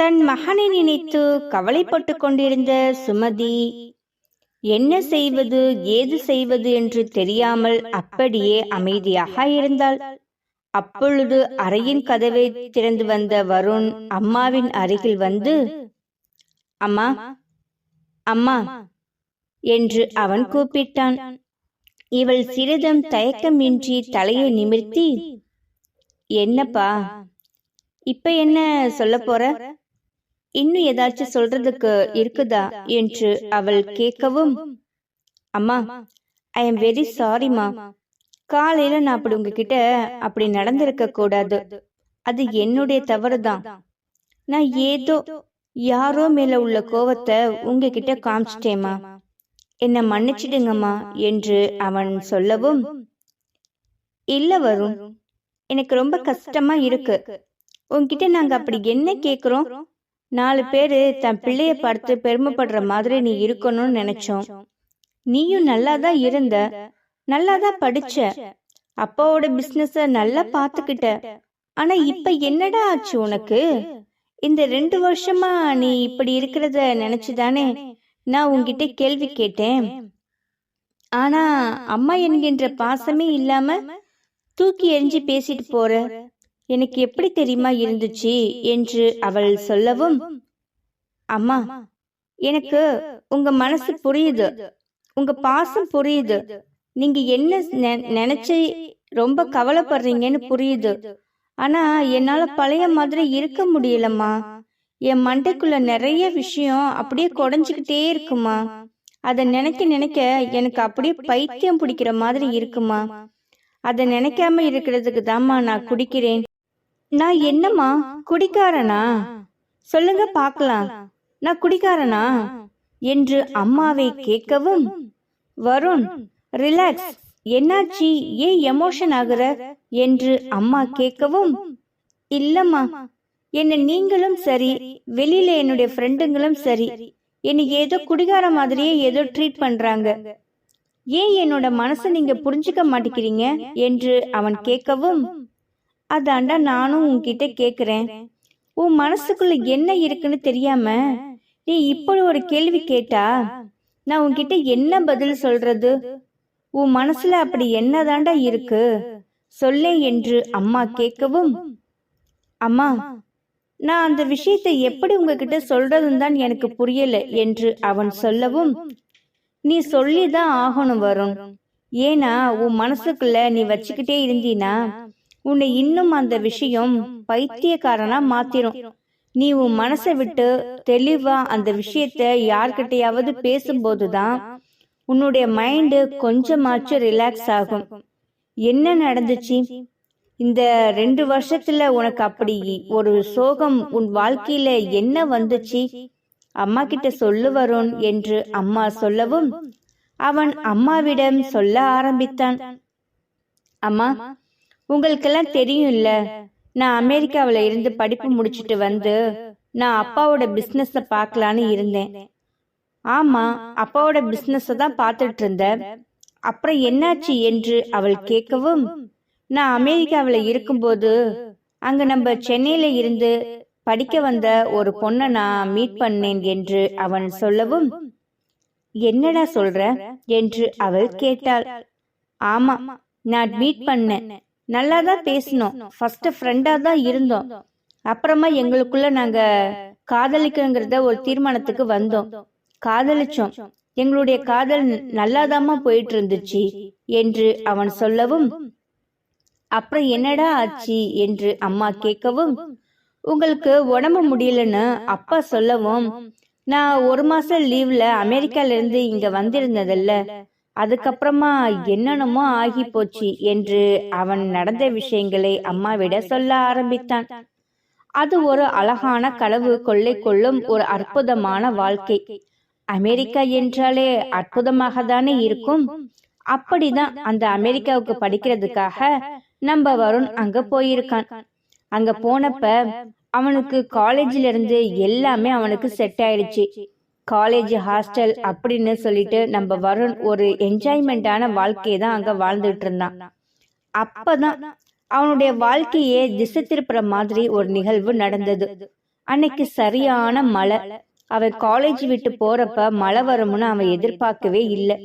தன் மகனை நினைத்து கவலைப்பட்டு கொண்டிருந்த சுமதி என்ன செய்வது ஏது செய்வது என்று தெரியாமல் அப்படியே அமைதியாக இருந்தாள். அப்பொழுது அறையின் கதவை திறந்து வந்த வருண் அம்மாவின் அருகில் வந்து அம்மா அம்மா என்று அவன் கூப்பிட்டான். இவள் சிறிதும் தயக்கமின்றி தலையை நிமிர்த்தி என்னப்பா இப்ப என்ன சொல்ல போற? இன்னும் ஏதாச்சும் சொல்றதுக்கு இருக்குதா என்று அவள் கேட்கவும் அம்மா ஐ எம் வெரி சாரிம்மா காலையில நான் அப்படி உங்ககிட்ட அப்படி நடந்திருக்க கூடாது. அது என்னுடைய தவறு தான் நான் ஏதோ யாரோ மேல உள்ள கோவத்தை உங்ககிட்ட காமிச்சிட்டேம்மா என்ன மன்னிச்சிடுங்கம்மா என்று அவன் சொல்லவும் இல்ல வரும் எனக்கு ரொம்ப கஷ்டமா இருக்கு. உன்கிட்ட நாங்க அப்படி என்ன கேக்குறோம்? நாலு பேரு தன் பிள்ளைய பார்த்து பெருமைப்படுற மாதிரி நீ இருக்கணும்னு நினைச்சோம். நீயும் நல்லா தான் இருந்த. நல்லா தான் படிச்ச. அப்பாவோட பிசினஸ நல்லா பாத்துக்கிட்ட. ஆனா இப்ப என்னடா ஆச்சு உனக்கு? இந்த ரெண்டு வருஷமா நீ இப்படி இருக்கிறத நினைச்சுதானே? நான் உன்கிட்ட கேள்வி கேட்டேன். ஆனா அம்மா என்கின்ற பாசமே இல்லாம தூக்கி எறிஞ்சு பேசிட்டு போற. எனக்கு எப்படி தெரியுமா இருந்துச்சு என்று அவள் சொல்லவும் அம்மா எனக்கு உங்க மனசு புரியுது. உங்க பாசம் புரியுது. நீங்க என்ன நெ- நினைச்சு ரொம்ப கவலைப்படுறீங்கன்னு புரியுது. ஆனா என்னால பழைய மாதிரி இருக்க முடியலம்மா. என் மண்டைக்குள்ள நிறைய விஷயம் அப்படியே குறைஞ்சுக்கிட்டே இருக்குமா. அதை நினைக்க நினைக்க எனக்கு அப்படியே பைத்தியம் பிடிக்கிற மாதிரி இருக்குமா. அதை நினைக்காம இருக்கிறதுக்கு தாம்மா நான் குடிக்கிறேன். நான் என்னம்மா குடிக்காரனா? சொல்லுங்க பார்க்கலாம். நான் குடிக்காரனா? என்று அம்மாவை கேட்கவும் வருண் ரிலாக்ஸ் என்னாச்சு? ஏன் எமோஷன் ஆகுற? என்று அம்மா கேட்கவும் இல்லம்மா. என்ன நீங்களும் சரி. வெளியில என்னுடைய ஃப்ரெண்டுங்களும் சரி. என்னை ஏதோ குடிகார மாதிரியே ஏதோ ட்ரீட் பண்றாங்க. ஏன் என்னோட மனசை நீங்க புரிஞ்சுக்க மாட்டேங்கிறீங்க? என்று அவன் கேட்கவும் அதாண்டா நானும் உன்கிட்ட கேக்குறேன். உன் மனசுக்குள்ள என்ன இருக்குன்னு தெரியாம நீ இப்படி ஒரு கேள்வி கேட்டா நான் உன்கிட்ட என்ன பதில் சொல்றது? உன் மனசுல அப்படி என்னதாண்டா இருக்கு? சொல்லே என்று அம்மா கேட்கவும் அம்மா நான் அந்த விஷயத்தை எப்படி உங்ககிட்ட சொல்றதுன்னு தான் எனக்கு புரியல என்று அவன் சொல்லவும் நீ சொல்லிதான் ஆகணும் வரும் ஏன்னா உன் மனசுக்குள்ள நீ வச்சுக்கிட்டே இருந்தீனா உன்னை இன்னும் அந்த விஷயம் பைத்தியக்காரனா மாத்திரும். நீ உன் மனசை விட்டு தெளிவா அந்த விஷயத்த யார்கிட்டயாவது பேசும்போதுதான் உன்னுடைய மைண்டு கொஞ்சமாச்சும் ரிலாக்ஸ் ஆகும். என்ன நடந்துச்சு? இந்த ரெண்டு வருஷத்துல உனக்கு அப்படி ஒரு சோகம் உன் வாழ்க்கையில என்ன வந்துச்சு? அம்மா கிட்ட சொல்லு வரும் என்று அம்மா சொல்லவும் அவன் அம்மாவிடம் சொல்ல ஆரம்பித்தான். அம்மா உங்களுக்கெல்லாம் தெரியும்ல. நான் அமெரிக்காவில் இருந்து படிப்பு முடிச்சிட்டு வந்து நான் அப்பாவோட பிசினஸ பார்க்கலான்னு இருந்தேன். ஆமா அப்பாவோட பிஸ்னஸை தான் பார்த்துட்டு இருந்தேன். அப்புறம் என்னாச்சு என்று அவள் கேட்கவும் நான் அமெரிக்காவில் இருக்கும்போது அங்க நம்ம சென்னையில இருந்து படிக்க வந்த ஒரு பொண்ணை நான் மீட் பண்ணேன் என்று அவன் சொல்லவும் என்னடா சொல்ற? என்று அவள் கேட்டாள். ஆமா நான் மீட் பண்ணேன். நல்லா தான் பேசினோம். ஃபர்ஸ்ட் ஃப்ரெண்டா தான் இருந்தோம். அப்புறமா எங்களுக்குள்ள நாங்க காதலிக்கணுங்கிறத ஒரு தீர்மானத்துக்கு வந்தோம். காதலிச்சோம். எங்களுடைய காதல் நல்லாதாமா போயிட்டு இருந்துச்சு என்று அவன் சொல்லவும் அப்புறம் என்னடா ஆச்சு? என்று அம்மா கேட்கவும் உங்களுக்கு உடம்பு முடியலன்னு அப்பா சொல்லவும் நான் ஒரு மாசம் லீவ்ல அமெரிக்கால இருந்து இங்க வந்திருந்ததில்ல. அதுக்கப்புறமா என்னென்னமோ ஆகி போச்சு என்று அவன் நடந்த விஷயங்களை அம்மாவிட சொல்ல ஆரம்பித்தான். அது ஒரு அழகான களவு கொள்ளை கொள்ளும் ஒரு அற்புதமான வாழ்க்கை. அமெரிக்கா என்றாலே அற்புதமாக தானே இருக்கும். அப்படிதான் அந்த அமெரிக்காவுக்கு படிக்கிறதுக்காக நம்ம வருண் அங்க போயிருக்கான். அங்க போனப்ப அவனுக்கு காலேஜ்ல இருந்து எல்லாமே அவனுக்கு செட் ஆயிடுச்சு. காலேஜ் ஹாஸ்டல் அப்படின்னு சொல்லிட்டு நம்ம வருண் ஒரு என்ஜாய்மெண்டான வாழ்க்கையை தான் அங்க வாழ்ந்துட்டு இருந்தான் அப்பதான் அவனுடைய வாழ்க்கையே திசை திருப்புற மாதிரி ஒரு நிகழ்வு நடந்தது. அன்னைக்கு சரியான மழை. அவன் காலேஜ் விட்டு போறப்ப மழை வரும்னு அவன் எதிர்பார்க்கவே இல்லை.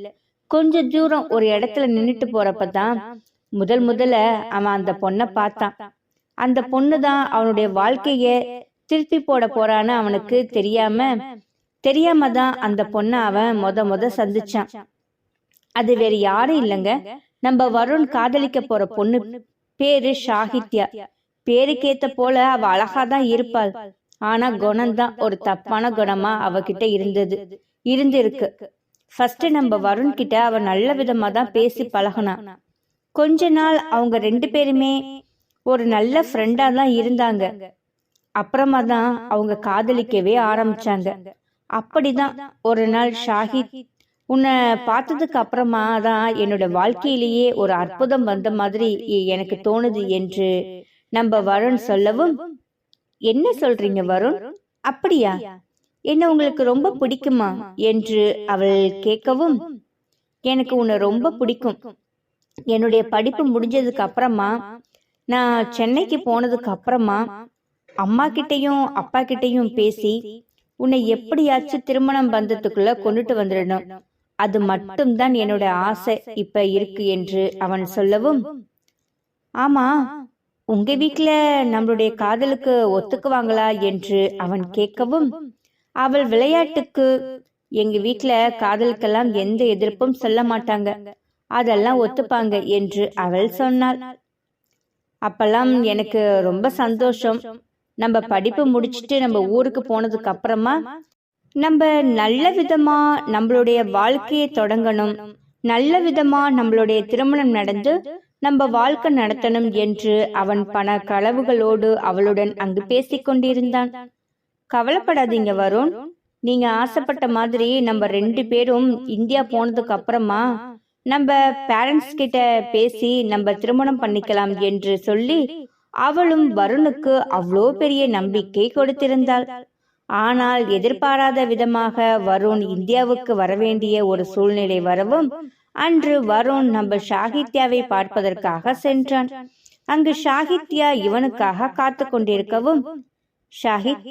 கொஞ்ச தூரம் ஒரு இடத்துல நின்னுட்டு போறப்ப தான் முதல் முதல்ல அவன் அந்த பொண்ணை பார்த்தான். அந்த பொண்ணு தான் அவனுடைய வாழ்க்கைய திருப்பி போட போறான்னு அவனுக்கு தெரியாம தெரியாம தான் அந்த பொண்ணை அவன் மொத மொத சந்திச்சான். அது வேற யாரும் இல்லைங்க. நம்ம வருண் காதலிக்க போற பொண்ணு பேரு சாகித்யா. பேருக்கேத்த போல அவ அழகா தான் இருப்பாள். ஆனா குணம்தான் ஒரு தப்பான குணமா அவகிட்ட இருந்தது. இருந்திருக்கு. ஃபர்ஸ்ட் நம்ம வருண் கிட்ட அவ நல்ல விதமா தான் பேசி பழகினான் கொஞ்ச நாள் அவங்க ரெண்டு பேருமே ஒரு நல்ல ஃப்ரெண்டா தான் இருந்தாங்க. அப்புறமா தான் அவங்க காதலிக்கவே ஆரம்பிச்சாங்க. அப்படிதான். ஒரு நாள் ஷாஹித் உன்னை பார்த்ததுக்கு அப்புறமா தான் என்னோட வாழ்க்கையிலேயே ஒரு அற்புதம் வந்த மாதிரி எனக்கு தோணுது என்று நம்ம வருண் சொல்லவும் என்ன சொல்றீங்க வருண்? அப்படியா. என்ன உங்களுக்கு ரொம்ப பிடிக்குமா? என்று அவள் கேட்கவும் எனக்கு உன்னை ரொம்ப பிடிக்கும். என்னுடைய படிப்பு முடிஞ்சதுக்கு அப்புறமா நான் சென்னைக்கு போனதுக்கு அப்புறமா அம்மா கிட்டையும் அப்பா கிட்டையும் பேசி உன்னை எப்படியாச்சும் திருமணம் பந்தத்துக்குள்ள கொண்டுட்டு வந்துடணும். அது மட்டும்தான் என்னோட ஆசை. இப்ப இருக்கு என்று அவன் சொல்லவும் ஆமா உங்க வீட்டுல நம்மளுடைய காதலுக்கு ஒத்துக்குவாங்களா? என்று அவன் கேட்கவும் அவள் விளையாட்டுக்கு எங்க வீட்டுல காதலுக்கெல்லாம் எந்த எதிர்ப்பும் சொல்ல மாட்டாங்க. அதெல்லாம் ஒத்துப்பாங்க என்று அவள் சொன்னாள். அப்பெல்லாம் எனக்கு ரொம்ப சந்தோஷம். நம்ம படிப்பு முடிச்சிட்டு நம்ம ஊருக்கு போனதுக்கு அப்புறமா நம்ம நல்ல விதமா நம்மளுடைய வாழ்க்கையை தொடங்கணும். நல்ல விதமா நம்மளுடைய திருமணம் நடந்து நம்ம வாழ்க்கை நடத்தணும் என்று அவன் பண களவுகளோடு அவளுடன் அங்கு பேசிக் கொண்டிருந்தான். கவலைப்படாதீங்க வருண். நீங்க ஆசைப்பட்ட மாதிரி நம்ம ரெண்டு பேரும் இந்தியா போனதுக்கு அப்புறமா நம்ம பேரண்ட்ஸ் கிட்ட பேசி நம்ம திருமணம் பண்ணிக்கலாம் என்று சொல்லி அவளும் வருணுக்கு அவ்வளோ பெரிய நம்பிக்கை கொடுத்திருந்தாள். ஆனால் எதிர்பாராத விதமாக வருண் இந்தியாவுக்கு வரவேண்டிய ஒரு சூழ்நிலை வரவும் அன்று வருண் நம்ம ஷாகித்யாவை பார்ப்பதற்காக சென்றான். அங்கு ஷாகித்யா இவனுக்காக காத்து கொண்டிருக்கவும் ஷாஹித்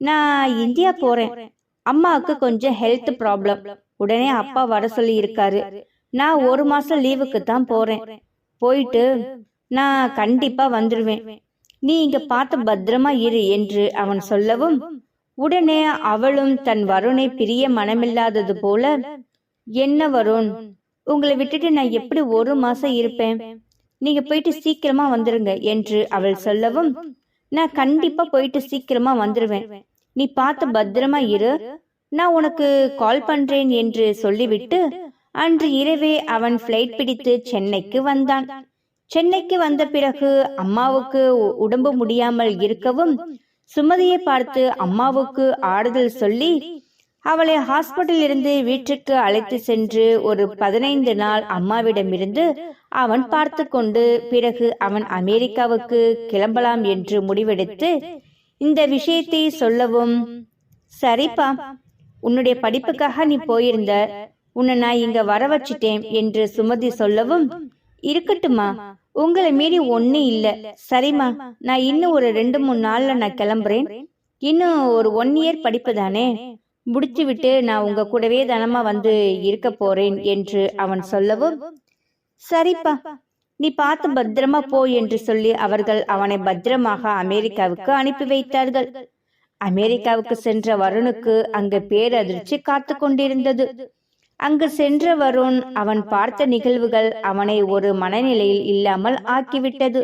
நான் இந்தியா போறேன். அம்மாவுக்கு கொஞ்சம் ஹெல்த் ப்ராப்ளம் உடனே அப்பா வர சொல்லி இருக்காரு நான் ஒரு மாசம் லீவுக்கு தான் போறேன். போயிட்டு நான் கண்டிப்பா வந்துடுவேன் நீ இங்க பார்த்து பத்திரமா இரு என்று அவன் சொல்லவும் உடனே அவளும் தன் வருணை பிரிய மனமில்லாதது போல என்ன வருண் உங்களை விட்டுட்டு நான் எப்படி ஒரு மாசம் இருப்பேன்? நீங்க போயிட்டு சீக்கிரமா வந்துருங்க என்று அவள் சொல்லவும் நான் கண்டிப்பா போயிட்டு சீக்கிரமா வந்துருவேன். நீ பார்த்து பத்திரமா இரு. நான் உனக்கு கால் பண்றேன் என்று சொல்லிவிட்டு அன்று இரவே அவன் ஃப்ளைட் பிடித்து சென்னைக்கு வந்தான். சென்னைக்கு வந்த பிறகு அம்மாவுக்கு உ- உடம்பு முடியாமல் இருக்கவும் சுமதியை பார்த்து அம்மாவுக்கு ஆறுதல் சொல்லி அவளை ஹாஸ்பிட்டலில் இருந்து வீட்டுக்கு அழைத்து சென்று ஒரு பதினைந்து நாள் அம்மாவிடமிருந்து அவன் பார்த்து கொண்டு பிறகு அவன் அமெரிக்காவுக்கு கிளம்பலாம் என்று முடிவெடுத்து இந்த விஷயத்தை சொல்லவும் சரிப்பா உன்னுடைய படிப்புக்காக நீ போயிருந்த உன்னை நான் இங்க வர வச்சிட்டேன் என்று சுமதி சொல்லவும் இருக்கட்டுமா உங்களை மீறி ஒண்ணு இல்ல. சரிம்மா. நான் இன்னும் ஒரு ரெண்டு மூணு நாள்ல நான் கிளம்புறேன். இன்னும் ஒரு ஒன் இயர் படிப்பு தானே. முடிச்சு விட்டு நான் உங்க கூடவே தனமா வந்து இருக்க போறேன் என்று அவன் சொல்லவும் சரிப்பா. நீ பார்த்து பத்திரமா போ என்று சொல்லி அவர்கள் அவனை பத்திரமாக அமெரிக்காவுக்கு அனுப்பி வைத்தார்கள். அமெரிக்காவுக்கு சென்ற வருணுக்கு அங்கு பேரதிர்ச்சி காத்து கொண்டிருந்தது. அங்கு சென்ற வருண் அவன் பார்த்த நிகழ்வுகள் அவனை ஒரு மனநிலையில் இல்லாமல் ஆக்கிவிட்டது.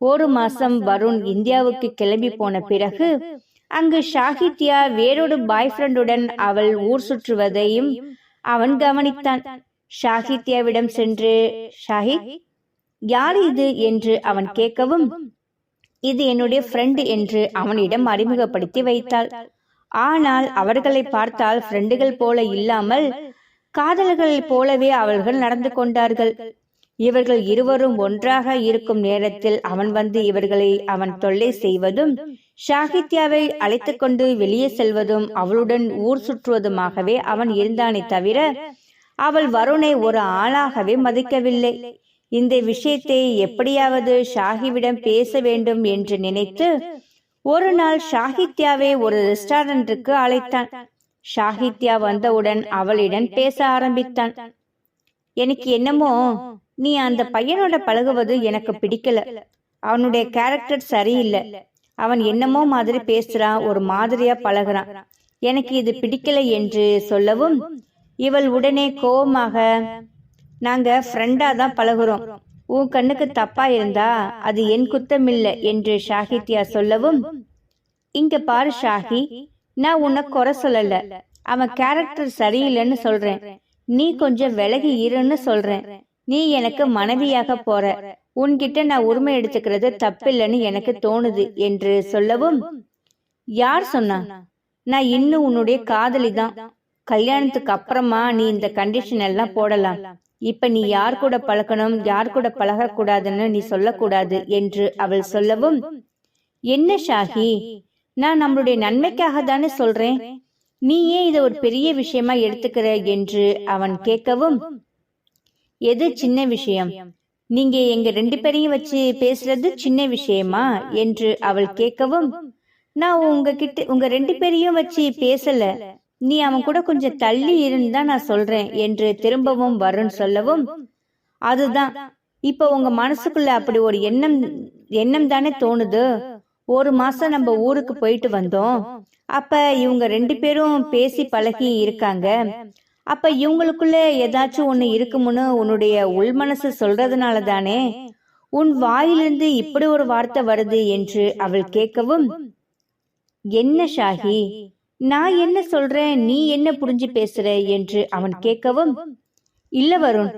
ஒரு மாசம் வருண் இந்தியாவுக்கு கிளம்பி போன பிறகு அங்கு ஷாகித்யா வேறொரு பாய் ஃப்ரெண்டுடன் அவள் ஊர் சுற்றுவதையும் அவன் கவனித்தான். ஷாகித்யாவிடம் சென்று ஷாஹித் யார் இது? என்று அவன் கேட்கவும் இது என்னுடைய ஃப்ரெண்டு என்று அவனிடம் அறிமுகப்படுத்தி வைத்தாள். ஆனால் அவர்களை பார்த்தால் ஃப்ரெண்டுகள் போல இல்லாமல் காதலர்களைப் போலவே அவர்கள் நடந்து கொண்டார்கள். இவர்கள் இருவரும் ஒன்றாக இருக்கும் நேரத்தில் அவன் வந்து இவர்களை அவன் தொல்லை செய்வதும் ஷாகித்யாவை அழைத்துக் கொண்டு வெளியே செல்வதும் அவளுடன் ஊர் சுற்றுவதுமாகவே அவன் இருந்தானே தவிர அவள் வருணை ஒரு ஆளாகவே மதிக்கவில்லை. இந்த விஷயத்தை எப்படியாவது ஷாஹிவிடம் பேச வேண்டும் என்று நினைத்து ஒரு நாள் ஷாஹித்யாவை ஒரு ரெஸ்டாரண்ட்டுக்கு அழைத்தான். ஷாகித்யா வந்தவுடன் அவளிடம் பேச ஆரம்பித்தான். எனக்கு என்னமோ நீ அந்த பையனோட பழகுவது எனக்கு பிடிக்கல. அவனுடைய கேரக்டர் சரியில்லை. அவன் என்னமோ மாதிரி பேசுறான் ஒரு மாதிரியா பழகுறான். எனக்கு இது பிடிக்கல என்று சொல்லவும் இவள் உடனே கோபமாக நாங்க ஃப்ரெண்டா தான் பழகுறோம். உன் கண்ணுக்கு தப்பா இருந்தா அது என் குத்தமில்லை என்று ஷாகித்யா சொல்லவும் இங்க பாரு ஷாஹி நான் உன்னை குறை சொல்லல. அவன் கேரக்டர் சரியில்லைன்னு சொல்றேன். நீ கொஞ்சம் விலகி இருன்னு சொல்றேன். நீ எனக்கு மனைவியாக போற. உன்கிட்ட நான் உரிமை எடுத்துக்கிறது தப்பில்லைன்னு எனக்கு தோணுது என்று சொல்லவும் யார் சொன்னா? நான் இன்னும் உன்னுடைய காதலி தான் கல்யாணத்துக்கு அப்புறமா நீ இந்த கண்டிஷன் எல்லாம் போடலாம். இப்ப நீ யார் கூட பழக்கணும் யார் கூட பழகக்கூடாதுன்னு நீ சொல்லக்கூடாது என்று அவள் சொல்லவும் என்ன ஷாஹி? நான் நம்மளுடைய நன்மைக்காக தானே சொல்றேன். நீ ஏன் இதை ஒரு பெரிய விஷயமா எடுத்துக்கிற என்று அவன் கேட்கவும் எது சின்ன விஷயம்? நீங்க எங்க ரெண்டு பேரையும் வச்சு பேசுறது சின்ன விஷயமா? என்று அவள் கேட்கவும் நான் உங்ககிட்ட உங்க ரெண்டு பேரையும் வச்சு பேசல. நீ அவன் கூட கொஞ்சம் தள்ளி இருந்தா நான் சொல்றேன் என்று திரும்பவும் வருண் சொல்லவும் அதுதான். இப்ப உங்க மனசுக்குள்ள அப்படி ஒரு எண்ணம் எண்ணம் தானே தோணுது? ஒரு மாசம் நம்ம ஊருக்கு போயிட்டு வந்தோம். அப்ப இவங்க ரெண்டு பேரும் பேசி பழகி இருக்காங்க. அப்ப இவங்களுக்குள்ள ஏதாச்சும் ஒண்ணு இருக்குமுன்னு உன்னுடைய உள் மனசு சொல்றதுனால தானே? உன் வாயிலிருந்து இப்படி ஒரு வார்த்தை வருது என்று அவள் கேட்கவும் என்ன ஷாஹி நான் என்ன சொல்றேன்? நீ என்ன புரிஞ்சு பேசுற? என்று அவன் கேட்கவும் இல்ல வருண்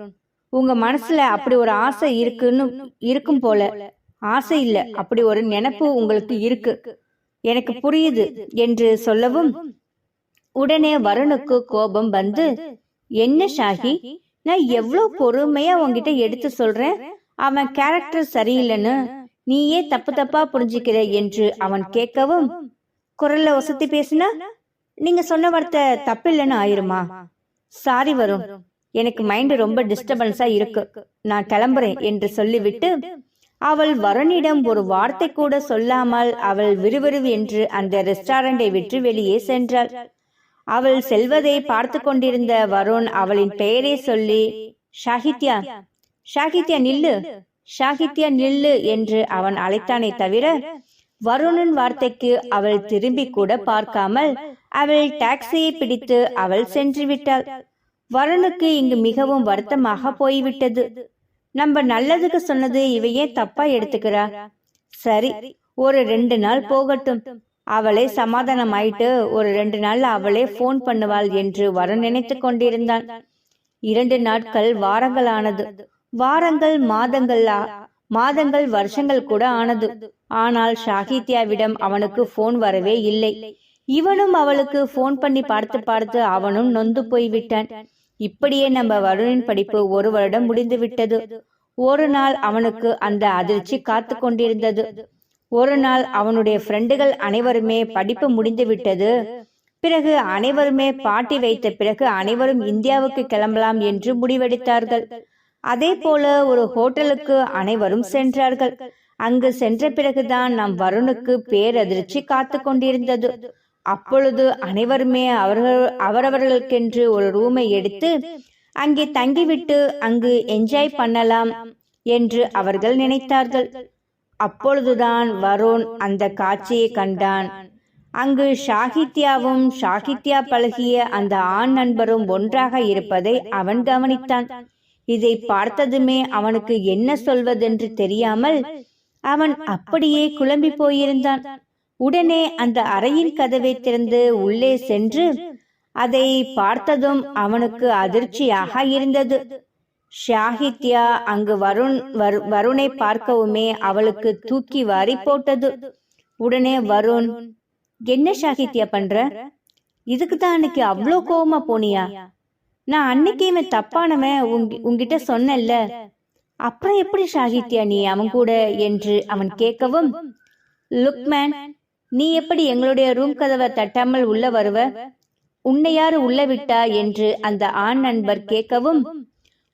உங்க மனசுல அப்படி ஒரு ஆசை இருக்குன்னு இருக்கும் போல. ஆசை இல்ல. அப்படி ஒரு நினைப்பு உங்களுக்கு இருக்கு. எனக்கு புரியுது என்று சொல்லவும் உடனே வருணுக்கு கோபம் வந்து என்ன ஷாஹி நான் எவ்வளவு பொறுமையா உன்கிட்ட எடுத்து சொல்றேன்? அவன் கேரக்டர் சரியில்லைன்னு நீயே தப்பு தப்பா புரிஞ்சுக்கிற என்று அவன் கேட்கவும் குரல்ல வசதி பேசினா நீங்க சொன்ன வார்த்தை தப்பில்லைன்னு ஆயிருமா? சாரி வரும் எனக்கு மைண்ட் ரொம்ப டிஸ்டர்பன்ஸா இருக்கு. நான் கிளம்புறேன் என்று சொல்லிவிட்டு அவள் வருணிடம் ஒரு வார்த்தை கூட சொல்லாமல் அவள் விறுவிறுவு என்று அந்த ரெஸ்டாரண்டை விட்டு வெளியே சென்றாள். அவள் செல்வதை பார்த்து கொண்டிருந்த வருண் அவளின் பெயரை சொல்லி ஷாகித்யா ஷாகித்யா நில்லு ஷாகித்யா நில்லு என்று அவன் அழைத்தானே தவிர வருணின் வார்த்தைக்கு அவள் திரும்பி கூட பார்க்காமல் அவள் டாக்ஸியை பிடித்து அவள் சென்று விட்டாள். வருணுக்கு இங்கு மிகவும் வருத்தமாக போய்விட்டது. நம்ம நல்லதுக்கு சொன்னது இவையே தப்பா எடுத்துக்கிறா. சரி ஒரு ரெண்டு நாள் போகட்டும். அவளே சமாதானம் ஆயிட்டு ஒரு ரெண்டு நாள் அவளே போன் பண்ணுவாள் என்று வர நினைத்து கொண்டிருந்தான். இரண்டு நாட்கள் வாரங்கள் ஆனது வாரங்கள் மாதங்கள்? மாதங்கள் வருஷங்கள் கூட ஆனது. ஆனால் ஷாகித்யாவிடம் அவனுக்கு போன் வரவே இல்லை. இவனும் அவளுக்கு போன் பண்ணி பார்த்து பார்த்து அவனும் நொந்து போய்விட்டான். இப்படியே நம்ம வருணின் படிப்பு ஒரு வருடம் முடிந்து விட்டது ஒரு நாள் அவனுக்கு அந்த அதிர்ச்சி காத்து கொண்டிருந்தது ஒரு நாள் அவனுடைய ஃப்ரெண்டுகள் அனைவருமே படிப்பு முடிந்து விட்டது பிறகு அனைவருமே பாட்டி வைத்த பிறகு அனைவரும் இந்தியாவுக்கு கிளம்பலாம் என்று முடிவெடுத்தார்கள். அதே போல ஒரு ஹோட்டலுக்கு அனைவரும் சென்றார்கள். அங்கு சென்ற பிறகுதான் நம் வருணுக்கு பேரதிர்ச்சி காத்து கொண்டிருந்தது அப்பொழுது அனைவருமே அவர்கள் அவரவர்களுக்கென்று ஒரு ரூமை எடுத்து அங்கே தங்கிவிட்டு அங்கு என்ஜாய் பண்ணலாம் என்று அவர்கள் நினைத்தார்கள். அப்பொழுதுதான் வருண் அந்த காட்சியை கண்டான். அங்கு ஷாகித்யாவும் ஷாகித்யா பழகிய அந்த ஆண் நண்பரும் ஒன்றாக இருப்பதை அவன் கவனித்தான். இதை பார்த்ததுமே அவனுக்கு என்ன சொல்வதென்று தெரியாமல் அவன் அப்படியே குழம்பி போயிருந்தான். உடனே அந்த அறையின் கதவை திறந்து உள்ளே சென்று அதை பார்த்ததும் அவனுக்கு அதிர்ச்சியாக இருந்தது. ஷாகித்யா அங்கு வருண் வரு- வருணை பார்க்கவுமே அவளுக்கு தூக்கி வாரி போட்டது. உடனே வருண் என்ன ஷாகித்யா பண்ற? இதுக்கு தான் அன்னைக்கு அவ்வளோ கோவமா போனியா? நான் அன்னைக்கு இவன் தப்பானவன் உங்க- உன்கிட்ட சொன்னேன்ல. அப்புறம் எப்படி ஷாகித்யா நீ அவன் கூட? என்று அவன் கேட்கவும் லுக் மேன் நீ எப்படி எங்களுடைய ரூம் கதவை தட்டாமல் உள்ள வருவ? உன்னை யாரு உள்ள விட்டா என்று அந்த ஆண் நண்பர் கேட்கவும்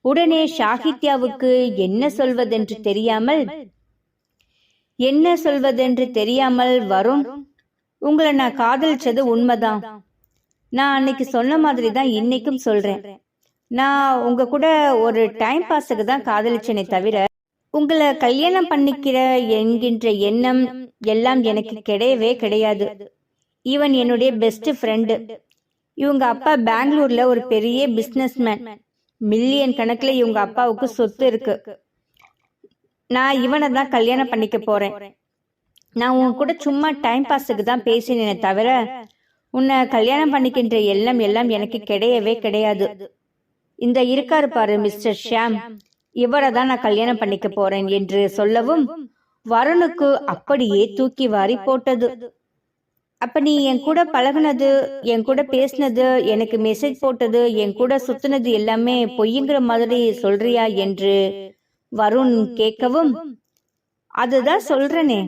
உடனே ஷாகித்யாவுக்கு என்ன சொல்வதென்று தெரியாமல்? என்ன சொல்வதென்று தெரியாமல் வரும். உங்களை நான் காதலிச்சது உண்மைதான். நான் அன்னைக்கு சொன்ன மாதிரி தான் இன்னைக்கும் சொல்றேன். நான் உங்க கூட ஒரு டைம் பாஸுக்கு தான் காதலிச்சேனே தவிர உங்களை கல்யாணம் பண்ணிக்கிற என்கின்ற எண்ணம் எல்லாம் எனக்கு கிடையவே கிடையாது. ஈவன் என்னுடைய பெஸ்ட் ஃப்ரெண்டு இவங்க அப்பா பெங்களூர்ல ஒரு பெரிய பிஸ்னஸ்மேன் மில்லியன் கணக்குல இவங்க அப்பாவுக்கு சொத்து இருக்கு. நான் இவனை தான் கல்யாணம் பண்ணிக்க போறேன். நான் உன் கூட சும்மா டைம் பாஸுக்கு தான் பேசினேனே தவிர உன்னை கல்யாணம் பண்ணிக்கின்ற எல்லாம் எல்லாம் எனக்கு கிடையவே கிடையாது. இந்த இருக்காரு பாரு மிஸ்டர் ஷியாம் இவரை தான் நான் கல்யாணம் பண்ணிக்க போறேன் என்று சொல்லவும் வருணுக்கு அப்படியே தூக்கி வாரி போட்டது. அப்ப நீ என் கூட பழகுனது என் கூட பேசினது எனக்கு மெசேஜ் போட்டது என் கூட சுத்துனது எல்லாமே பொய்யுங்கிற மாதிரி சொல்றியா என்று வருண் கேட்கவும் அதுதான் சொல்றனே.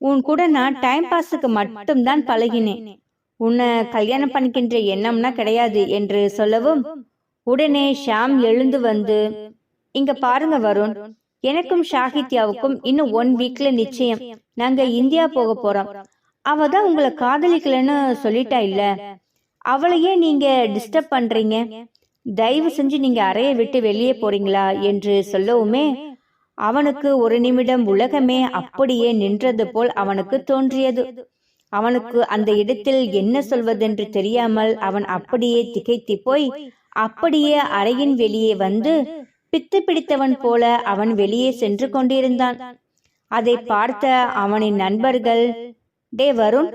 உன் கூட நான் டைம் பாஸுக்கு மட்டும்தான் பழகினேன். உன்னை கல்யாணம் பண்ணிக்கின்ற எண்ணம்னா கிடையாது என்று சொல்லவும் உடனே ஷாம் எழுந்து வந்து இங்க பாருங்க வருண். எனக்கும் ஷாஹித்யாவுக்கும் இன்னும் ஒன் வீக்ல நிச்சயம். நாங்க இந்தியா போக போறோம். அவ தான் உங்களை காதலிக்கலன்னு சொல்லிட்டா இல்ல அவளையே நீங்க டிஸ்டர்ப் பண்றீங்க. தயவு செஞ்சு நீங்க அறையை விட்டு வெளியே போறீங்களா என்று சொல்லவுமே அவனுக்கு ஒரு நிமிடம் உலகமே அப்படியே நின்றது போல் அவனுக்கு தோன்றியது. அவனுக்கு அந்த இடத்தில் என்ன சொல்வதென்று தெரியாமல் அவன் அப்படியே திகைத்து போய் அப்படியே அறையின் வெளியே வந்து பித்து பிடித்தவன் போல அவன் வெளியே சென்று கொண்டிருந்தான். அதை பார்த்த அவனின் நண்பர்கள் டே வருண்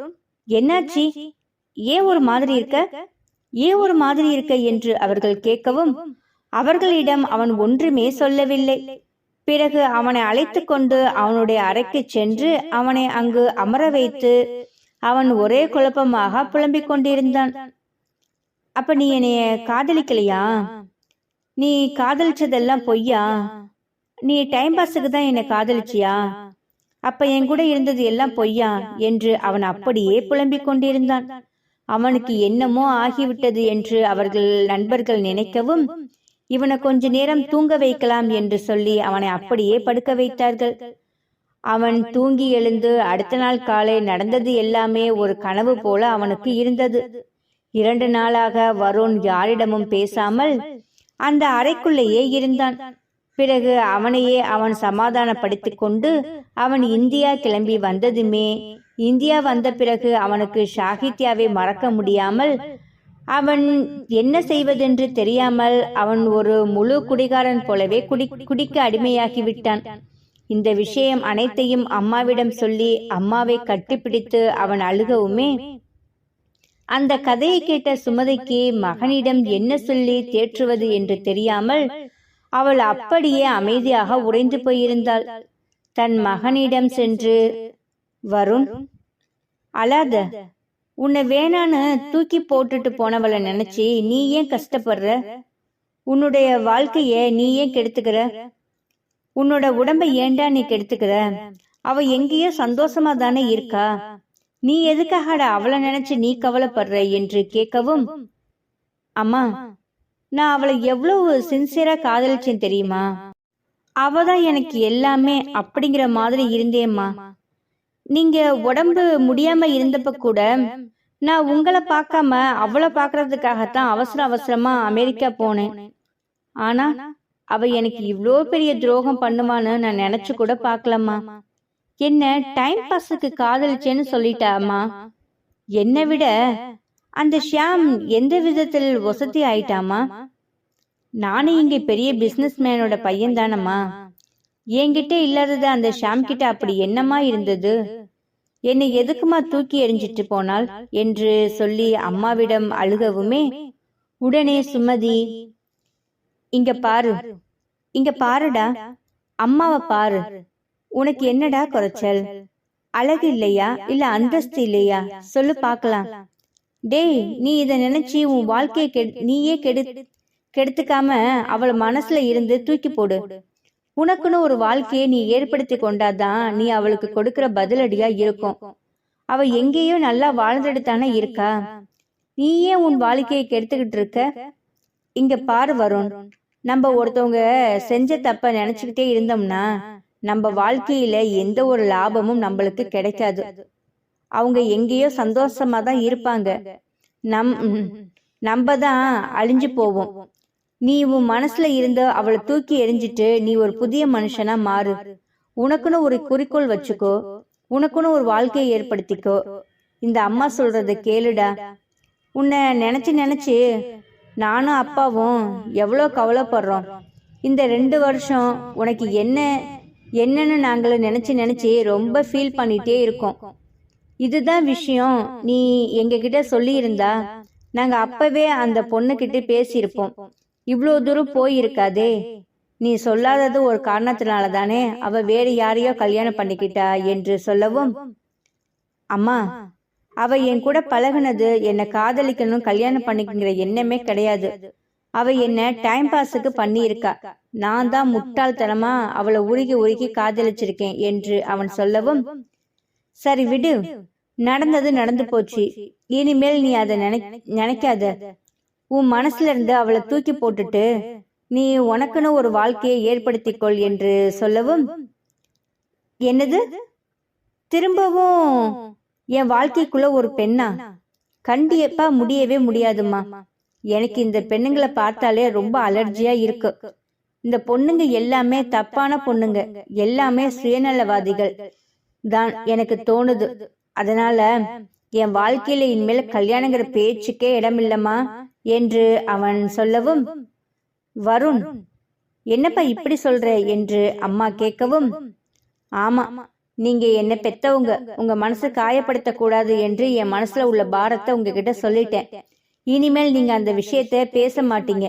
என்னாச்சி? ஏன் ஒரு மாதிரி இருக்க? ஏன் ஒரு மாதிரி இருக்க? என்று அவர்கள் கேட்கவும் அவர்களிடம் அவன் ஒன்றுமே சொல்லவில்லை. பிறகு அவனை அழைத்து கொண்டு அவனுடைய அறைக்கு சென்று அவனை அங்கு அமர வைத்து அவன் ஒரே குழப்பமாக புலம்பிக் கொண்டிருந்தான். அப்ப நீ என்னைய காதலிக்கலையா? நீ காதலிச்சதெல்லாம் பொய்யா? நீ டைம் பாஸுக்கு தான் என்னை காதலிச்சியா? அப்ப என் கூட இருந்தது எல்லாம் பொய்யா? என்று அவன் அப்படியே புலம்பிக் கொண்டிருந்தான். அவனுக்கு என்னமோ ஆகிவிட்டது என்று அவர்கள் நண்பர்கள் நினைக்கவும் இவனை கொஞ்ச நேரம் தூங்க வைக்கலாம் என்று சொல்லி அவனை அப்படியே படுக்க வைத்தார்கள். அவன் தூங்கி எழுந்து அடுத்த நாள் காலை நடந்தது எல்லாமே ஒரு கனவு போல அவனுக்கு இருந்தது. இரண்டு நாளாக வருண் யாரிடமும் பேசாமல் அந்த அறைக்குள்ளேயே இருந்தான். பிறகு அவனையே அவன் சமாதானப்படுத்திக் கொண்டு அவன் இந்தியா கிளம்பி வந்ததுமே. இந்தியா வந்த பிறகு அவனுக்கு ஷாகித்யாவை மறக்க முடியாமல் அவன் என்ன செய்வதென்று தெரியாமல் அவன் ஒரு முழு குடிகாரன் போலவே குடி குடிக்க அடிமையாகி விட்டான் இந்த விஷயம் அனைத்தையும் அம்மாவிடம் சொல்லி அம்மாவை கட்டிப்பிடித்து அவன் அழுகவுமே அந்த கதையை கேட்ட சுமதிக்கு மகனிடம் என்ன சொல்லி தேற்றுவது என்று தெரியாமல் அவள் அப்படியே அமைதியாக உறைந்து போயிருந்தாள். தன் மகனிடம் சென்று வருண் அழாத. உன்னை வேணான்னு தூக்கி போட்டுட்டு போனவளை நினைச்சு நீ ஏன் கஷ்டப்படுற? உன்னுடைய வாழ்க்கைய நீ ஏன் கெடுத்துக்கிற? உன்னோட உடம்பை ஏண்டா நீ கெடுத்துக்கிற? அவ எங்கேயோ சந்தோஷமா தானே இருக்கா? நீ எதுக்காகடா அவளை நினைச்சு நீ கவலைப்படுற என்று கேட்கவும் அம்மா நான் அவளை எவ்வளவு சின்சியரா காதலிச்சேன் தெரியுமா? அவதான் எனக்கு எல்லாமே அப்படிங்கிற மாதிரி இருந்தேம்மா. நீங்க உடம்பு முடியாம இருந்தப்ப கூட நான் உங்களை பார்க்காம அவளை பார்க்கறதுக்காகத்தான் அவசர அவசரமா அமெரிக்கா போனேன். ஆனா அவ எனக்கு இவ்வளோ பெரிய துரோகம் பண்ணுவான்னு நான் நினைச்சு கூட பாக்கலம்மா என்ன டைம் பாஸுக்கு காதலிச்சேன்னு சொல்லிட்டாமா என்னை விட அந்த ஷியாம் எந்த விதத்தில் வசதி ஆயிட்டாமா நானே இங்கே பெரிய பிஸ்னஸ் மேனோட பையன் தானம்மா என்கிட்ட இல்லாதது அந்த ஷாம் கிட்ட அப்படி என்னமா இருந்தது? என்னை எதுக்குமா தூக்கி எறிஞ்சிட்டு போனாள் என்று சொல்லி அம்மாவிடம் அழுகவுமே உடனே சுமதி இங்க பாரு இங்க பாருடா அம்மாவை பாரு உனக்கு என்னடா குறைச்சல்? அழகு இல்லையா? இல்ல அந்தஸ்து இல்லையா? சொல்லு பார்க்கலாம் டேய் நீ இத நினைச்சு உன் வாழ்க்கையை கெடு நீயே கெடு கெடுத்துக்காம அவள் மனசுல இருந்து தூக்கி போடு. உனக்குன்னு ஒரு வாழ்க்கையை நீ ஏற்படுத்தி கொண்டாதான் நீ அவளுக்கு கொடுக்கிற பதிலடியா இருக்கும். அவ எங்கேயோ நல்லா வாழ்ந்துட்டு தானே இருக்கா? நீ ஏன் உன் வாழ்க்கையை கெடுத்துக்கிட்டு இருக்க? இங்க பாரு வரும் நம்ம ஒருத்தவங்க செஞ்ச தப்ப நினைச்சுக்கிட்டே இருந்தோம்னா நம்ம வாழ்க்கையில எந்த ஒரு லாபமும் நம்மளுக்கு கிடைக்காது. அவங்க எங்கேயோ சந்தோஷமா தான் இருப்பாங்க. நம் நம்ம தான் அழிஞ்சு போவோம். நீ உன் மனசுல இருந்த அவளை தூக்கி எறிஞ்சிட்டு நீ ஒரு புதிய மனுஷனா மாறு. உனக்குன்னு ஒரு குறிக்கோள் வச்சுக்கோ. உனக்குன்னு ஒரு வாழ்க்கையை ஏற்படுத்திக்கோ. இந்த அம்மா சொல்றத கேளுடா. உன்னை நினைச்சு நினைச்சு நானும் அப்பாவும் எவ்வளோ கவலைப்படுறோம். இந்த ரெண்டு வருஷம் உனக்கு என்ன என்னன்னு நாங்களும் நினைச்சு நினைச்சு ரொம்ப ஃபீல் பண்ணிட்டே இருக்கோம். இதுதான் விஷயம். நீ எங்ககிட்ட சொல்லியிருந்தா நாங்க அப்பவே அந்த பொண்ணுக்கிட்ட பேசியிருப்போம். இவ்வளோ தூரம் போயிருக்காதே. நீ சொல்லாதது ஒரு காரணத்தினால தானே அவ வேறு யாரையோ கல்யாணம் பண்ணிக்கிட்டா என்று சொல்லவும் அம்மா அவ என் கூட பழகுனது என்னை காதலிக்கணும் கல்யாணம் பண்ணிக்கிற எண்ணமே கிடையாது. அவ என்ன டைம் பாஸுக்கு பண்ணியிருக்கா. நான் தான் முட்டாள்தனமா அவளை உருகி உருகி காதலிச்சிருக்கேன் என்று அவன் சொல்லவும் சரி விடு. நடந்தது நடந்து போச்சு. இனிமேல் நீ அதை நினை நினைக்காத. உன் மனசுல இருந்து அவளை தூக்கி போட்டுட்டு நீ உனக்குன்னு ஒரு வாழ்க்கையை ஏற்படுத்திக்கொள் என்று சொல்லவும் என்னது? திரும்பவும் என் வாழ்க்கைக்குள்ள ஒரு பெண்ணா? கண்டிப்பா முடியவே முடியாதும்மா. எனக்கு இந்த பெண்ணுங்களை பார்த்தாலே ரொம்ப அலர்ஜியா இருக்கு. இந்த பொண்ணுங்க எல்லாமே தப்பான பொண்ணுங்க. எல்லாமே சுயநலவாதிகள். தான் எனக்கு தோணுது. அதனால என் வாழ்க்கையில இனிமேல் கல்யாணங்கிற பேச்சுக்கே இடமில்லம்மா என்று அவன் சொல்லவும் வருண் என்னப்பா இப்படி சொல்ற? என்று அம்மா கேட்கவும் ஆமா நீங்க என்ன பெத்தவங்க. உங்க மனசு காயப்படுத்த கூடாது என்று என் மனசுல உள்ள பாரத்தை உங்ககிட்ட சொல்லிட்டேன். இனிமேல் நீங்க அந்த விஷயத்த பேச மாட்டீங்க.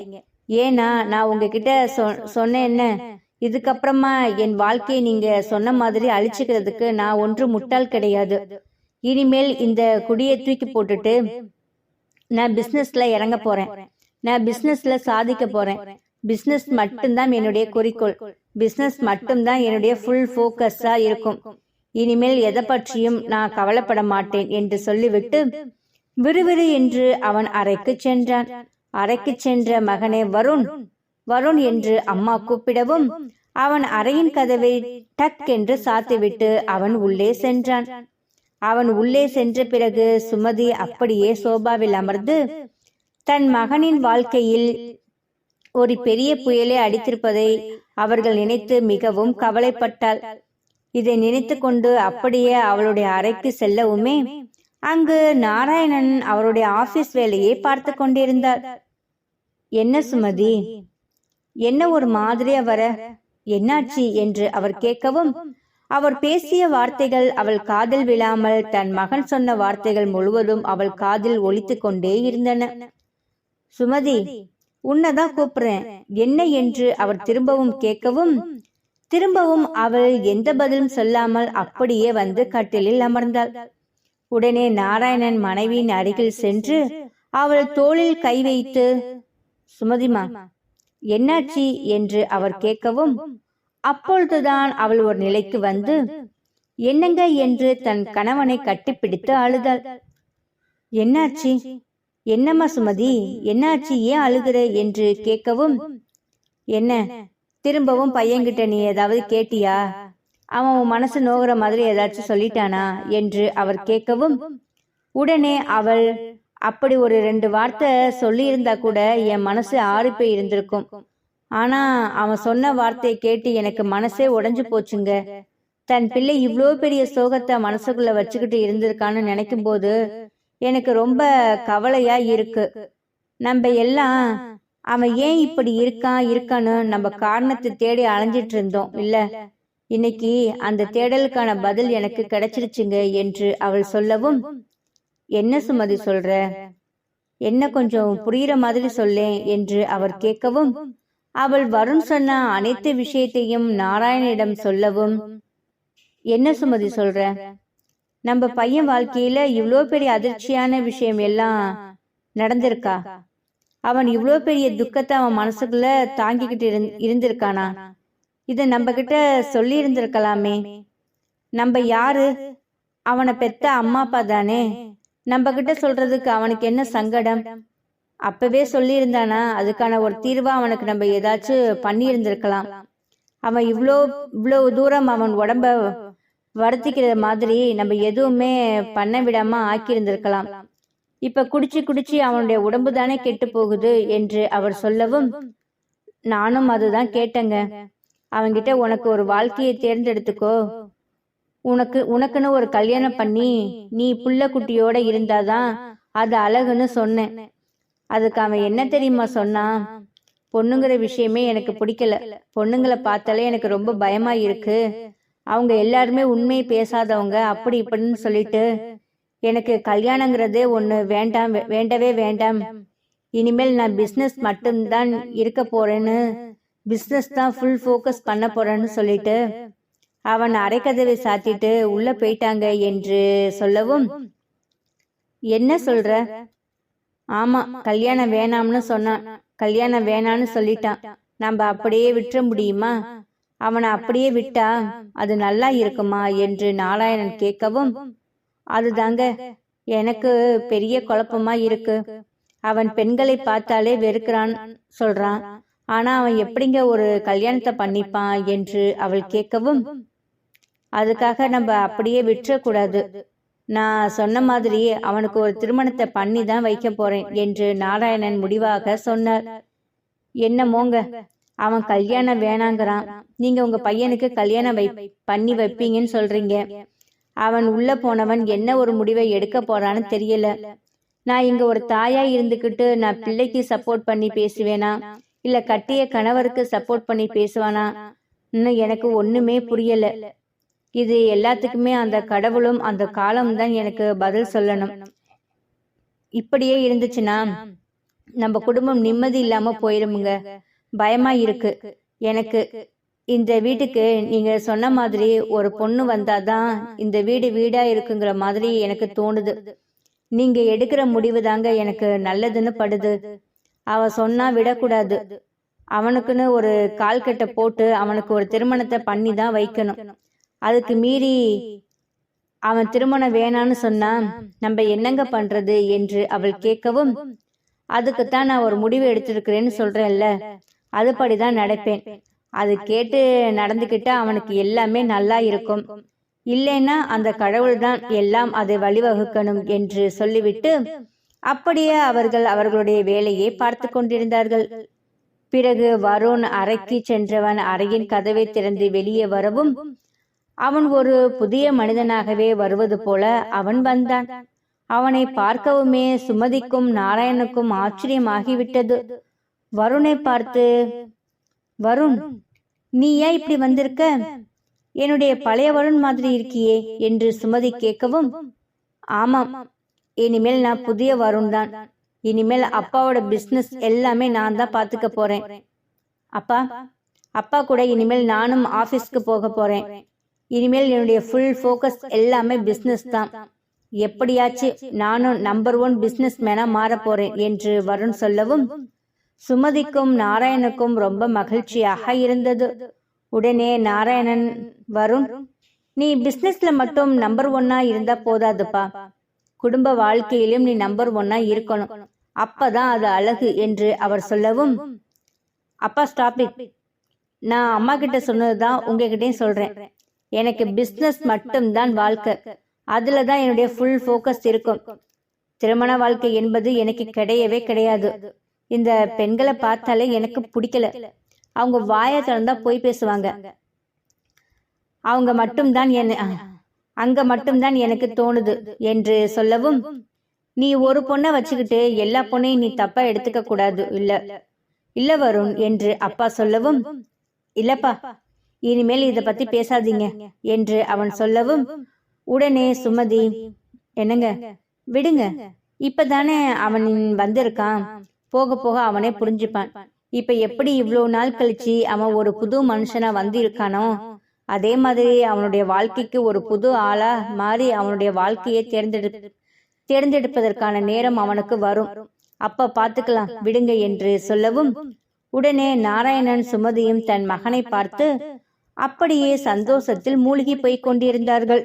ஏன்னா நான் உங்ககிட்ட சொ சொன்னேன் என்ன இதுக்கப்புறமா என் வாழ்க்கையை நீங்க சொன்ன மாதிரி அழிச்சுக்கிறதுக்கு நான் ஒன்று முட்டாள் கிடையாது. இனிமேல் இந்த குடியை தூக்கி போட்டுட்டு நான் பிசினஸ்ல இறங்க போறேன். நான் பிசினஸ்ல சாதிக்க போறேன். பிசினஸ் மட்டும்தான் என்னுடைய குறிக்கோள். பிசினஸ் மட்டும்தான் என்னுடைய ஃபுல் ஃபோக்கஸா இருக்கும். இனிமேல் எதை பற்றியும் நான் கவலைப்பட மாட்டேன் என்று சொல்லிவிட்டு விறுவிறு என்று அவன் அறைக்கு சென்றான். அறைக்கு சென்ற மகனே வருண் வருண் என்று அம்மா கூப்பிடவும் அவன் அறையின் கதவை டக் என்று சாத்திவிட்டு அவன் உள்ளே சென்றான். அவன் உள்ளே சென்ற பிறகு சுமதி அப்படியே சோபாவில் அமர்ந்து தன் மகனின் வாழ்க்கையில் ஒரு பெரிய புயலே அடித்திருப்பதை அவர்கள் நினைத்து மிகவும் கவலைப்பட்டாள். இதை நினைத்து கொண்டு அப்படியே அவளுடைய அறைக்கு செல்லவுமே அங்கு நாராயணன் அவருடைய ஆபீஸ் வேலையை பார்த்து கொண்டிருந்தார். என்ன சுமதி? என்ன ஒரு மாதிரியா வர என்னாச்சு? என்று அவர் கேட்கவும் அவர் பேசிய வார்த்தைகள் அவள் காதில் விழாமல் தன் மகன் சொன்ன வார்த்தைகள் முழுவதும் அவள் காதில் ஒலித்து கொண்டே இருந்தன. சுமதி உன்னதான் கூப்பிடுறேன். என்ன? என்று அவர் திரும்பவும் கேட்கவும் திரும்பவும் அவள் எந்த பதிலும் சொல்லாமல் அப்படியே வந்து கட்டிலில் அமர்ந்தாள். உடனே நாராயணன் மனைவியின் அருகில் சென்று அவள் தோளில் கை வைத்து சுமதிமா என்னாச்சி? என்று அவர் கேட்கவும் அப்பொழுதுதான் அவள் ஒரு நிலைக்கு வந்து என்னங்க என்று தன் கணவனை கட்டிப்பிடித்து அழுதாள். என்னாச்சி? என்னம்மா சுமதி என்னாச்சு? ஏன் அழுகிற? என்று கேட்கவும் என்ன திரும்பவும் பையன்கிட்ட நீ ஏதாவது கேட்டியா? அவன் உன் மனசு நோகிற மாதிரி ஏதாச்சும் சொல்லிட்டானா என்று அவர் கேட்கவும் உடனே அவள் அப்படி ஒரு ரெண்டு வார்த்தை சொல்லியிருந்தா கூட என் மனசு ஆறி போய் இருந்திருக்கும். ஆனா அவன் சொன்ன வார்த்தையை கேட்டு எனக்கு மனசே உடஞ்சு போச்சுங்க. தன் பிள்ளை இவ்வளோ பெரிய சோகத்தை மனசுக்குள்ள வச்சுக்கிட்டு இருந்திருக்கான்னு நினைக்கும் போது எனக்கு ரொம்ப கவலையா இருக்கு. நம்ம எல்லாம் அவன் ஏன் இப்படி இருக்கான் இருக்கான்னு நம்ம காரணத்தை தேடி அலைஞ்சிட்டு இருந்தோம் இல்ல? இன்னைக்கு அந்த தேடலுக்கான பதில் எனக்கு கிடைச்சிருச்சுங்க என்று அவள் சொல்லவும் என்ன சுமதி சொல்ற? என்ன கொஞ்சம் புரியுற மாதிரி சொல்லேன் என்று அவர் கேட்கவும் அவள் வருண் சொன்ன அனைத்து விஷயத்தையும் நாராயணிடம் சொல்லவும். என்ன சுமதி சொல்ற? நம்ம பையன் வாழ்க்கையில இவ்வளோ பெரிய அதிர்ச்சியான விஷயம் எல்லாம் நடந்திருக்கா? அவன் இவ்வளோ பெரிய துக்கத்தை அவன் மனசுக்குள்ள தாங்கிக்கிட்டு இருந் இருந்திருக்கானா? இத நம்ம கிட்ட சொல்லி இருந்திருக்கலாமே நம்ம யாரு? அவனை பெத்த அம்மா அப்பா தானே. நம்ம கிட்ட சொல்றதுக்கு அவனுக்கு என்ன சங்கடம்? அப்பவே சொல்லியிருந்தானா அதுக்கான ஒரு தீர்வா அவனுக்கு நம்ம ஏதாச்சும் பண்ணி இருந்திருக்கலாம் அவன் இவ்வளோ இவ்வளோ தூரம் அவன் உடம்ப வருத்திக்கிற மாதிரி நம்ம எதுவுமே பண்ண விடாம ஆக்கியிருந்திருக்கலாம். இப்ப குடிச்சு குடிச்சு அவனுடைய உடம்பு தானே கெட்டு போகுது என்று அவர் சொல்லவும் நானும் அதுதான் கேட்டேங்க. அவன்கிட்ட உனக்கு ஒரு வாழ்க்கையை தேர்ந்தெடுத்துக்கோ. உனக்கு உனக்குன்னு ஒரு கல்யாணம் பண்ணி நீ புள்ள குட்டியோட இருந்தாதான் அது அழகுன்னு சொன்னேன். அதுக்கு அவன் என்ன தெரியுமா சொன்னான் பொண்ணுங்கிற விஷயமே எனக்கு பிடிக்கல. பொண்ணுங்களை பார்த்தாலே எனக்கு ரொம்ப பயமா இருக்கு. அவங்க எல்லாருமே உண்மை பேசாதவங்க அப்படி இப்படின்னு சொல்லிட்டு எனக்கு கல்யாணங்கிறதே ஒன்று வேண்டாம் வேண்டவே வேண்டாம். இனிமேல் நான் பிஸ்னஸ் மட்டும்தான் இருக்க போறேன்னு பிஸ்னஸ் தான் ஃபுல் ஃபோக்கஸ் பண்ண போறேன்னு சொல்லிட்டு அவன் அரைக்கதவை சாத்திட்டு உள்ள போயிட்டாங்க என்று சொல்லவும் என்ன சொல்ற? ஆமா கல்யாணம் வேணாம்னு சொன்னான் கல்யாணம் வேணான்னு சொல்லிட்டான். நம்ம அப்படியே விட்டுற முடியுமா? அவனை அப்படியே விட்டா அது நல்லா இருக்குமா? என்று நாராயணன் கேட்கவும் அதுதாங்க எனக்கு பெரிய குழப்பமா இருக்கு. அவன் பெண்களை பார்த்தாலே வெறுக்கிறான் சொல்றான். ஆனா அவன் எப்படிங்க ஒரு கல்யாணத்தை பண்ணிப்பான் என்று அவள் கேட்கவும் அதுக்காக நம்ம அப்படியே விட்டுறக்கூடாது. நான் சொன்ன மாதிரி அவனுக்கு ஒரு திருமணத்தை பண்ணி தான் வைக்க போறேன் என்று நாராயணன் முடிவாக சொன்னார். என்னமோங்க அவன் கல்யாணம் வேணாங்கிறான். நீங்க உங்க பையனுக்கு கல்யாணம் வை பண்ணி வைப்பீங்கன்னு சொல்றீங்க. அவன் உள்ள போனவன் என்ன ஒரு முடிவை எடுக்க போறான்னு தெரியல. நான் இங்க ஒரு தாயா இருந்துகிட்டு நான் பிள்ளைக்கு சப்போர்ட் பண்ணி பேசுவேனா? இல்ல கட்டிய கணவருக்கு சப்போர்ட் பண்ணி பேசுவானா? இன்னும் எனக்கு ஒண்ணுமே புரியல. இது எல்லாத்துக்குமே அந்த கடவுளும் அந்த காலம் தான் எனக்கு பதில் சொல்லணும். இப்படியே இருந்துச்சுன்னா நம்ம குடும்பம் நிம்மதி இல்லாம போயிருமுங்க. பயமா இருக்கு. எனக்கு இந்த வீட்டுக்கு நீங்க சொன்ன மாதிரி ஒரு பொண்ணு வந்தாதான் இந்த வீடு வீடா இருக்குங்கிற மாதிரி எனக்கு தோணுது. நீங்க எடுக்கிற முடிவு தாங்க எனக்கு நல்லதுன்னு படுது. அவ சொன்னா விடக்கூடாது. அவனுக்குன்னு ஒரு கால்கட்டை போட்டு அவனுக்கு ஒரு திருமணத்தை பண்ணி தான் வைக்கணும். அதுக்கு மீறி அவன் திருமணம் வேணான்னு சொன்னா நம்ம என்னங்க பண்றது என்று அவள் கேட்கவும் அதுக்குத்தான் நான் ஒரு முடிவு எடுத்திருக்கிறேன்னு சொல்றேன்ல. அதுபடிதான் நடப்பேன். அது கேட்டு நடந்துகிட்டா அவனுக்கு எல்லாமே நல்லா இருக்கும். இல்லைன்னா அந்த கடவுள் தான் எல்லாம் அதை வழிவகுக்கணும் என்று சொல்லிவிட்டு அப்படியே அவர்கள் அவர்களுடைய வேலையை பார்த்து கொண்டிருந்தார்கள். பிறகு வருண் அறைக்கு சென்றவன் அறையின் கதவை திறந்து வெளியே வரவும் அவன் ஒரு புதிய மனிதனாகவே வருவது போல அவன் வந்தான். அவனை பார்க்கவுமே சுமதிக்கும் நாராயணுக்கும் ஆச்சரியமாகிவிட்டது. வருணை பார்த்து வருண் நீ ஏன் இப்படி வந்திருக்க? என்னுடைய பழைய வருண் மாதிரி இருக்கியே என்று சுமதி கேட்கவும் ஆமாம். இனிமேல் நான் புதிய வருண் தான். இனிமேல் அப்பாவோட பிசினஸ் எல்லாமே நான் தான் பாத்துக்க போறேன். அப்பா அப்பா கூட இனிமேல் நானும் ஆபீஸ்க்கு போக போறேன். இனிமேல் என்னுடைய ஃபுல் ஃபோக்கஸ் எல்லாமே பிசினஸ் தான். எப்படியாச்சு நானும் நம்பர் ஒன் பிசினஸ் மேனா மாற போறேன் என்று வருண் சொல்லவும் சுமதிக்கும் நாராயணுக்கும் ரொம்ப மகிழ்ச்சியாக இருந்தது. உடனே நாராயணன் வருண் நீ பிசினஸ்ல மட்டும் நம்பர் ஒன்னா இருந்தா போதாதுப்பா. குடும்ப வாழ்க்கையிலும் நீ நம்பர் ஒன்னா இருக்கணும். அப்பதான் அது அழகு என்று அவர் சொல்லவும் அப்பா ஸ்டாப் இட் நான் அம்மா கிட்ட சொன்னதுதான் உங்ககிட்டயும் சொல்றேன். எனக்கு பிசினஸ் மட்டும்தான் வாழ்க்கை. அதுல தான் என்னுடைய ஃபுல் ஃபோக்கஸ் இருக்கும். திருமண வாழ்க்கை என்பது எனக்கு கிடையவே கிடையாது. இந்த பெண்களை பார்த்தாலே எனக்கு பிடிக்கல. அவங்க வாயை திறந்தா போய் பேசுவாங்க. அவங்க மட்டும்தான் என்ன அங்க மட்டும்தான் எனக்கு தோணுது என்று சொல்லவும் நீ ஒரு பொண்ணை வச்சுக்கிட்டு எல்லா பொண்ணையும் நீ தப்பா எடுத்துக்க கூடாது இல்ல இல்ல வருண் என்று அப்பா சொல்லவும் இல்லப்பா இனிமேல் இத பத்தி பேசாதீங்க என்று அவன் சொல்லவும் உடனே சுமதி என்னங்க விடுங்க இப்பதானே அவன் வந்திருக்கான் போக போக அவனே புரிஞ்சுப்பான் இப்ப எப்படி இவ்வளவு நாள் கழிச்சு அவன் ஒரு புது மனுஷனா வந்து இருக்கானோ அதே மாதிரி அவனுடைய வாழ்க்கைக்கு ஒரு புது ஆளா மாறி அவனுடைய வாழ்க்கையை தேர்ந்தெடு தேர்ந்தெடுப்பதற்கான நேரம் அவனுக்கு வரும். அப்ப பாத்துக்கலாம் விடுங்க என்று சொல்லவும் உடனே நாராயணன் சுமதியும் தன் மகனை பார்த்து அப்படியே சந்தோஷத்தில் மூழ்கி போய்க் கொண்டிருந்தார்கள்.